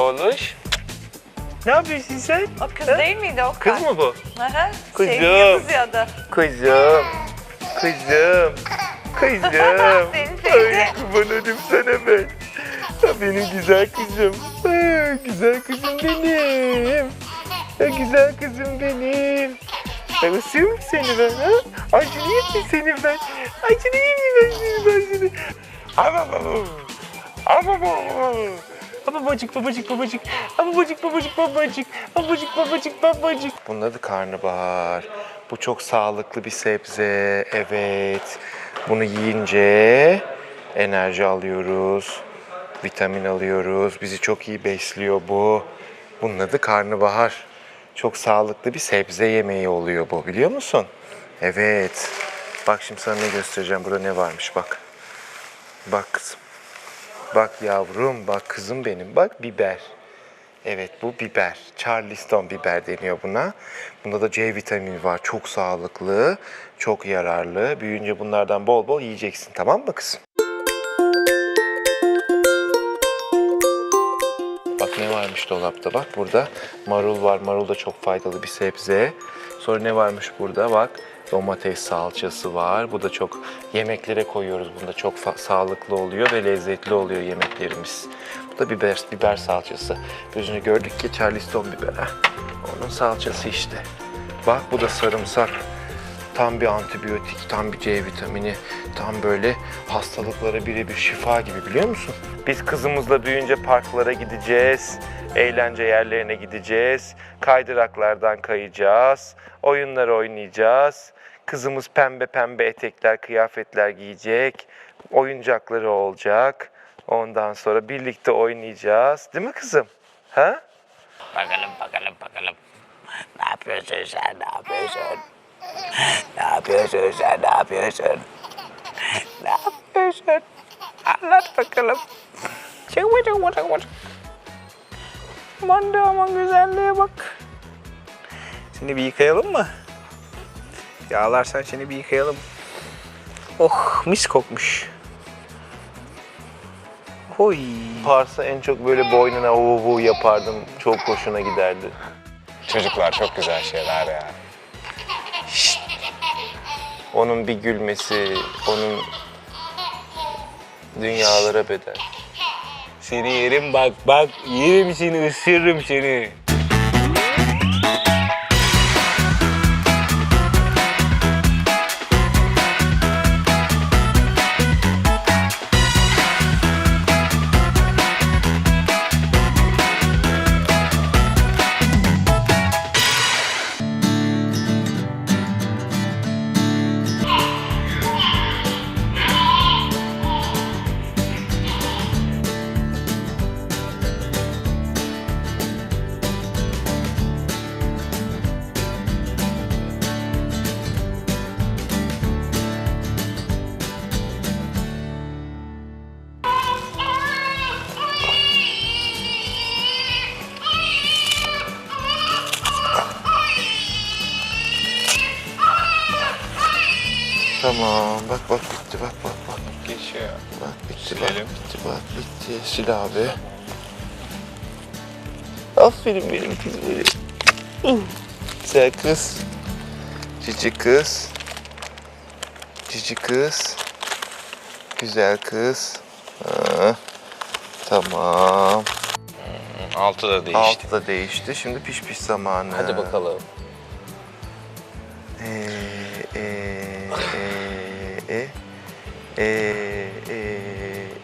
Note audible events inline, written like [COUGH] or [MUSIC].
Oğluş. Ne yapıyorsun sen? O kız değil miydi o Kız mı bu? Aha, Kızım. Sevgiye kızıyordu. Kızım. Kızım. Kızım. [LAUGHS] Seni sevdi. Ay kurban ödüm sana ben. Ha, benim güzel kızım. Ha, güzel kızım benim. Ha, güzel kızım benim. Ben ısırayım mı seni ben ha? Acılayım mı seni ben? Acılayım mı ben seni ben seni? Ama baba. Ama baba. Babacık babacık babacık. Babacık babacık babacık. Babacık babacık babacık. Bunun adı karnabahar. Bu çok sağlıklı bir sebze. Evet. Bunu yiyince enerji alıyoruz. Vitamin alıyoruz. Bizi çok iyi besliyor bu. Bunun adı karnabahar. Çok sağlıklı bir sebze yemeği oluyor bu biliyor musun? Evet. Bak şimdi sana ne göstereceğim. Burada ne varmış bak. Bak kızım. Bak yavrum, bak kızım benim. Bak biber. Evet bu biber. Charleston biber deniyor buna. Bunda da C vitamini var. Çok sağlıklı, çok yararlı. Büyüyünce bunlardan bol bol yiyeceksin tamam mı kızım? Bak ne varmış dolapta bak burada marul var. Marul da çok faydalı bir sebze. Sonra ne varmış burada bak domates salçası var. Bu da çok yemeklere koyuyoruz. Bunda çok sağlıklı oluyor ve lezzetli oluyor yemeklerimiz. Bu da biber, biber salçası. Önce gördük ki Charleston biber. heh. Onun salçası işte. Bak bu da sarımsak. Tam bir antibiyotik, tam bir C vitamini, tam böyle hastalıklara birebir şifa gibi biliyor musun? Biz kızımızla büyüyünce parklara gideceğiz, eğlence yerlerine gideceğiz, kaydıraklardan kayacağız, oyunlar oynayacağız. Kızımız pembe pembe etekler, kıyafetler giyecek, oyuncakları olacak. Ondan sonra birlikte oynayacağız. Değil mi kızım? Ha? Bakalım bakalım bakalım. Ne yapıyorsun sen ne yapıyorsun? Ne yapıyorsun sen ne yapıyorsun? Ne yapıyorsun? Anlat bakalım. Çıkma çıkma çıkma. Aman da aman güzelliğe bak. Seni bir yıkayalım mı? Yağlarsan seni bir yıkayalım. Oh mis kokmuş. Oy. Parsa en çok böyle boynuna vu vu yapardım. Çok hoşuna giderdi. Çocuklar çok güzel şeyler ya. Onun bir gülmesi, onun dünyalara bedel. Seni yerim bak bak yerim seni ısırırım seni. Tamam, bak bak bitti, bak bak bak. Geçiyor. Bak bitti, bak bitti, bak bitti. Sil abi. Aferin benim kız benim. Güzel kız. Cici kız. Cici kız. Güzel kız. Ha, tamam. Altı da değişti. Altı da değişti. Şimdi piş piş zamanı. Hadi bakalım. Ee, eh, eh,